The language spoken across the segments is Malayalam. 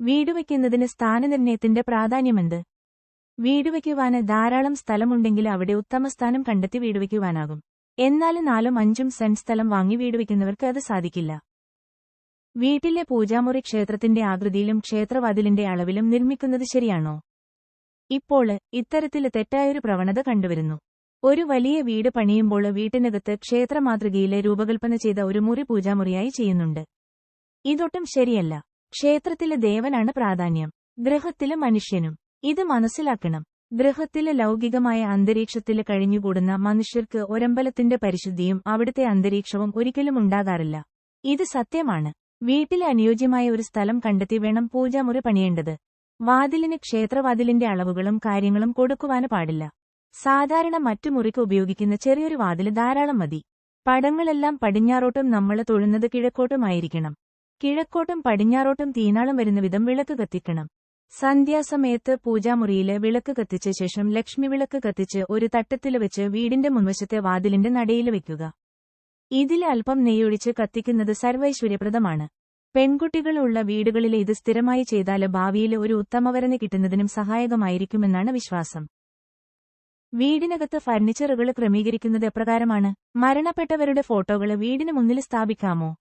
വീട് വയ്ക്കുന്നതിന് സ്ഥാനനിർണയത്തിന്റെ പ്രാധാന്യമെന്ത്? വീട് വയ്ക്കുവാന് ധാരാളം സ്ഥലമുണ്ടെങ്കിൽ അവിടെ ഉത്തമ സ്ഥാനം കണ്ടെത്തി വീട് വയ്ക്കുവാനാകും എന്നാൽ നാലും അഞ്ചും സെന്റ് സ്ഥലം വാങ്ങി വീട് വയ്ക്കുന്നവർക്ക് അത് സാധിക്കില്ല. വീട്ടിലെ പൂജാമുറി ക്ഷേത്രത്തിന്റെ ആകൃതിയിലും ക്ഷേത്രവാതിലിന്റെ അളവിലും നിർമ്മിക്കുന്നത് ശരിയാണോ? ഇപ്പോൾ ഇത്തരത്തിൽ തെറ്റായൊരു പ്രവണത കണ്ടുവരുന്നു. ഒരു വലിയ വീട് പണിയുമ്പോൾ വീട്ടിനകത്ത് ക്ഷേത്രമാതൃകയിലെ രൂപകൽപ്പന ചെയ്ത ഒരു മുറി പൂജാമുറിയായി ചെയ്യുന്നുണ്ട്. ഇതൊട്ടും ശരിയല്ല. ക്ഷേത്രത്തിലെ ദേവനാണ് പ്രാധാന്യം. ഗ്രഹത്തിലെ മനുഷ്യനും. ഇത് മനസ്സിലാക്കണം. ഗ്രഹത്തിലെ ലൗകികമായ അന്തരീക്ഷത്തിൽ കഴിഞ്ഞുകൂടുന്ന മനുഷ്യർക്ക് ഒരമ്പലത്തിന്റെ പരിശുദ്ധിയും അവിടുത്തെ അന്തരീക്ഷവും ഒരിക്കലും ഉണ്ടാകാറില്ല. ഇത് സത്യമാണ്. വീട്ടിൽ അനുയോജ്യമായ ഒരു സ്ഥലം കണ്ടെത്തി വേണം പൂജാമുറി പണിയേണ്ടത്. വാതിലിന് ക്ഷേത്രവാതിലിന്റെ അളവുകളും കാര്യങ്ങളും കൊടുക്കുവാന് പാടില്ല. സാധാരണ മറ്റു മുറിക്ക് ഉപയോഗിക്കുന്ന ചെറിയൊരു വാതിൽ ധാരാളം മതി. പടങ്ങളെല്ലാം പടിഞ്ഞാറോട്ടും നമ്മൾ തൊഴുന്നത് കിഴക്കോട്ടുമായിരിക്കണം. കിഴക്കോട്ടും പടിഞ്ഞാറോട്ടും തീനാളം വരുന്ന വിധം വിളക്ക് കത്തിക്കണം. സന്ധ്യാസമയത്ത് പൂജാമുറിയിൽ വിളക്ക് കത്തിച്ച ശേഷം ലക്ഷ്മി വിളക്ക് കത്തിച്ച് ഒരു തട്ടത്തിൽ വെച്ച് വീടിന്റെ മുൻവശത്തെ വാതിലിന്റെ നടയിൽ വെക്കുക. ഇതിൽ അല്പം നെയ്യൊഴിച്ച് കത്തിക്കുന്നത് സർവൈശ്വര്യപ്രദമാണ്. പെൺകുട്ടികളുള്ള വീടുകളിൽ ഇത് സ്ഥിരമായി ചെയ്താൽ ഭാവിയിൽ ഒരു ഉത്തമവരന് കിട്ടുന്നതിനും സഹായകമായിരിക്കുമെന്നാണ് വിശ്വാസം. വീടിനകത്ത് ഫർണിച്ചറുകൾ ക്രമീകരിക്കുന്നത് എപ്രകാരമാണ്? മരണപ്പെട്ടവരുടെ ഫോട്ടോകൾ വീടിന് മുന്നിൽ സ്ഥാപിക്കാമോ?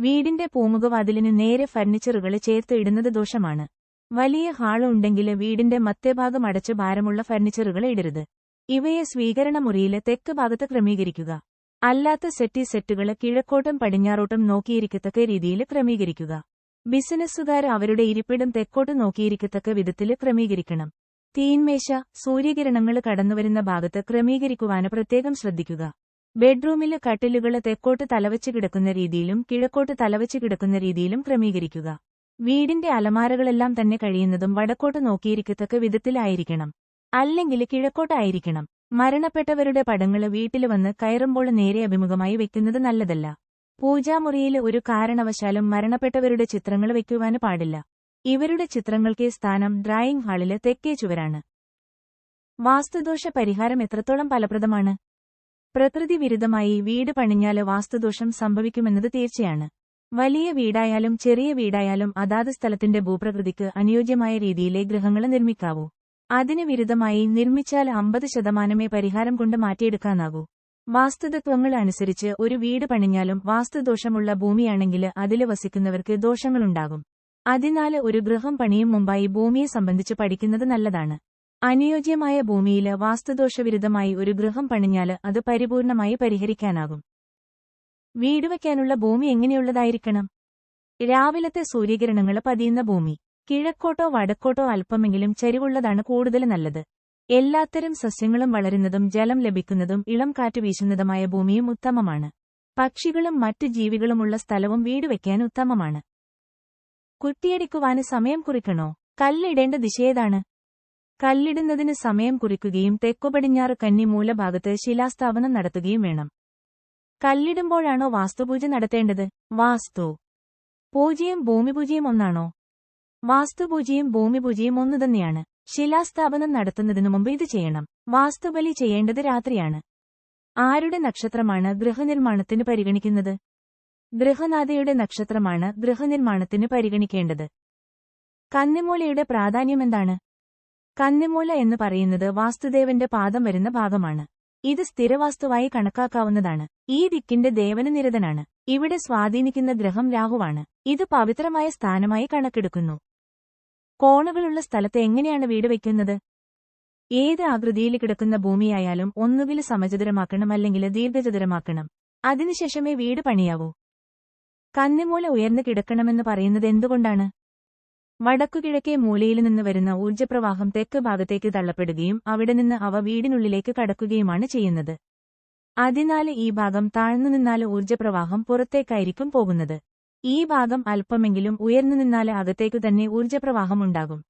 വീടിന്റെ പൂമുഖവാതിലിന് നേരെ ഫർണിച്ചറുകൾ ചേർത്ത് ഇടുന്നത് ദോഷമാണ്. വലിയ ഹാൾ ഉണ്ടെങ്കിൽ വീടിന്റെ മധ്യഭാഗം അടച്ച് ഭാരമുള്ള ഫർണിച്ചറുകൾ ഇടരുത്. ഇവയെ സ്വീകരണ മുറിയിലെ തെക്ക് ഭാഗത്ത് ക്രമീകരിക്കുക. അല്ലാത്ത സെറ്റി സെറ്റുകൾ കിഴക്കോട്ടും പടിഞ്ഞാറോട്ടും നോക്കിയിരിക്കത്തക്ക രീതിയിൽ ക്രമീകരിക്കുക. ബിസിനസ്സുകാർ അവരുടെ ഇരിപ്പിടം തെക്കോട്ട് നോക്കിയിരിക്കത്തക്ക വിധത്തിൽ ക്രമീകരിക്കണം. തീന്മേശ സൂര്യകിരണങ്ങൾ കടന്നുവരുന്ന ഭാഗത്ത് ക്രമീകരിക്കുവാന് പ്രത്യേകം ശ്രദ്ധിക്കുക. ബെഡ്റൂമിൽ കട്ടിലുകൾ തെക്കോട്ട് തലവച്ച് കിടക്കുന്ന രീതിയിലും കിഴക്കോട്ട് തലവച്ച് കിടക്കുന്ന രീതിയിലും ക്രമീകരിക്കുക. വീടിന്റെ അലമാരകളെല്ലാം തന്നെ കഴിയുന്നതും വടക്കോട്ട് നോക്കിയിരിക്കത്തക്ക വിധത്തിലായിരിക്കണം. അല്ലെങ്കിൽ കിഴക്കോട്ടായിരിക്കണം. മരണപ്പെട്ടവരുടെ പടങ്ങൾ വീട്ടിൽ വന്ന് കയറുമ്പോൾ നേരെ അഭിമുഖമായി വെക്കുന്നത് നല്ലതല്ല. പൂജാമുറിയിൽ ഒരു കാരണവശാലും മരണപ്പെട്ടവരുടെ ചിത്രങ്ങൾ വെക്കുവാന് പാടില്ല. ഇവരുടെ ചിത്രങ്ങൾക്ക് സ്ഥാനം ഡ്രായിങ് ഹാളിലെ തെക്കേ ചുവരാണ്. വാസ്തുദോഷ പരിഹാരം എത്രത്തോളം ഫലപ്രദമാണ്? പ്രകൃതി വിരുദ്ധമായി വീട് പണിഞ്ഞാൽ വാസ്തുദോഷം സംഭവിക്കുമെന്നത് തീർച്ചയാണ്. വലിയ വീടായാലും ചെറിയ വീടായാലും അതാത് സ്ഥലത്തിന്റെ ഭൂപ്രകൃതിക്ക് അനുയോജ്യമായ രീതിയിലെ ഗൃഹങ്ങൾ നിർമ്മിക്കാവൂ. അതിനു വിരുദ്ധമായി നിർമ്മിച്ചാൽ അമ്പത് ശതമാനമേ പരിഹാരം കൊണ്ട് മാറ്റിയെടുക്കാനാകൂ. വാസ്തുതത്വങ്ങൾ അനുസരിച്ച് ഒരു വീട് പണിഞ്ഞാലും വാസ്തുദോഷമുള്ള ഭൂമിയാണെങ്കിൽ അതിൽ വസിക്കുന്നവർക്ക് ദോഷങ്ങളുണ്ടാകും. അതിനാൽ ഒരു ഗൃഹം പണിയും മുമ്പായി ഭൂമിയെ സംബന്ധിച്ച് പഠിക്കുന്നത് നല്ലതാണ്. അനുയോജ്യമായ ഭൂമിയിൽ വാസ്തുദോഷവിരുദ്ധമായി ഒരു ഗൃഹം പണിഞ്ഞാൽ അത് പരിപൂർണമായി പരിഹരിക്കാനാകും. വീട് വയ്ക്കാനുള്ള ഭൂമി എങ്ങനെയുള്ളതായിരിക്കണം? രാവിലത്തെ സൂര്യകിരണങ്ങൾ പതിയുന്ന ഭൂമി. കിഴക്കോട്ടോ വടക്കോട്ടോ അല്പമെങ്കിലും ചരിവുള്ളതാണ് കൂടുതൽ നല്ലത്. എല്ലാത്തരം സസ്യങ്ങളും വളരുന്നതും ജലം ലഭിക്കുന്നതും ഇളം കാറ്റ് വീശുന്നതുമായ ഭൂമിയും ഉത്തമമാണ്. പക്ഷികളും മറ്റ് ജീവികളുമുള്ള സ്ഥലവും വീട് വയ്ക്കാൻ ഉത്തമമാണ്. കുത്തിയടിക്കുവാന് സമയം കുറിക്കണോ? കല്ലിടേണ്ട ദിശയേതാണ് കല്ലിടുന്നതിന് സമയം കുറിക്കുകയും തെക്കുപടിഞ്ഞാറ് കന്നി മൂലഭാഗത്ത് ശിലാസ്ഥാപനം നടത്തുകയും വേണം. കല്ലിടുമ്പോഴാണോ വാസ്തുപൂജ നടത്തേണ്ടത്? വാസ്തു. പൂജയും ഭൂമിപൂജയും ഒന്നാണോ? വാസ്തുപൂജയും ഭൂമിപൂജയും ഒന്നുതന്നെയാണ് ശിലാസ്ഥാപനം നടത്തുന്നതിനു മുമ്പ് ഇത് ചെയ്യണം. വാസ്തുബലി ചെയ്യേണ്ടത് രാത്രിയാണ്. ആരുടെ നക്ഷത്രമാണ് ഗൃഹനിർമ്മാണത്തിന് പരിഗണിക്കുന്നത്? ഗൃഹനാഥയുടെ നക്ഷത്രമാണ് ഗൃഹനിർമ്മാണത്തിന് പരിഗണിക്കേണ്ടത്. കന്നിമൂലയുടെ പ്രാധാന്യമെന്താണ് കന്നിമൂല എന്ന് പറയുന്നത് വാസ്തുദേവന്റെ പാദം വരുന്ന ഭാഗമാണ്. ഇത് സ്ഥിരവാസ്തുവായി കണക്കാക്കാവുന്നതാണ്. ഈ ദിക്കിന്റെ ദേവന് നിരതനാണ് ഇവിടെ സ്വാധീനിക്കുന്ന ഗ്രഹം രാഹുവാണ്. ഇത് പവിത്രമായ സ്ഥാനമായി കണക്കെടുക്കുന്നു. കോണുകളുള്ള സ്ഥലത്ത് എങ്ങനെയാണ് വീട് വയ്ക്കുന്നത്? ഏത് ആകൃതിയിൽ കിടക്കുന്ന ഭൂമിയായാലും ഒന്നുകിൽ സമചതുരമാക്കണം അല്ലെങ്കിൽ ദീർഘചതുരമാക്കണം. അതിനുശേഷമേ വീട് പണിയാവൂ. കന്നിമൂല ഉയർന്നു കിടക്കണമെന്ന് പറയുന്നത് എന്തുകൊണ്ടാണ്? വടക്കുകിഴക്കേ മൂലയിൽ നിന്ന് വരുന്ന ഊർജപ്രവാഹം തെക്ക് ഭാഗത്തേക്ക് തള്ളപ്പെടുകയും അവിടെ നിന്ന് അവ വീടിനുള്ളിലേക്ക് കടക്കുകയുമാണ് ചെയ്യുന്നത്. അതിനാൽ ഈ ഭാഗം താഴ്ന്നു നിന്നാൽ ഊർജപ്രവാഹം പുറത്തേക്കായിരിക്കും പോകുന്നത്. ഈ ഭാഗം അല്പമെങ്കിലും ഉയർന്നു നിന്നാൽ അകത്തേക്കു തന്നെ ഊർജപ്രവാഹം ഉണ്ടാകും.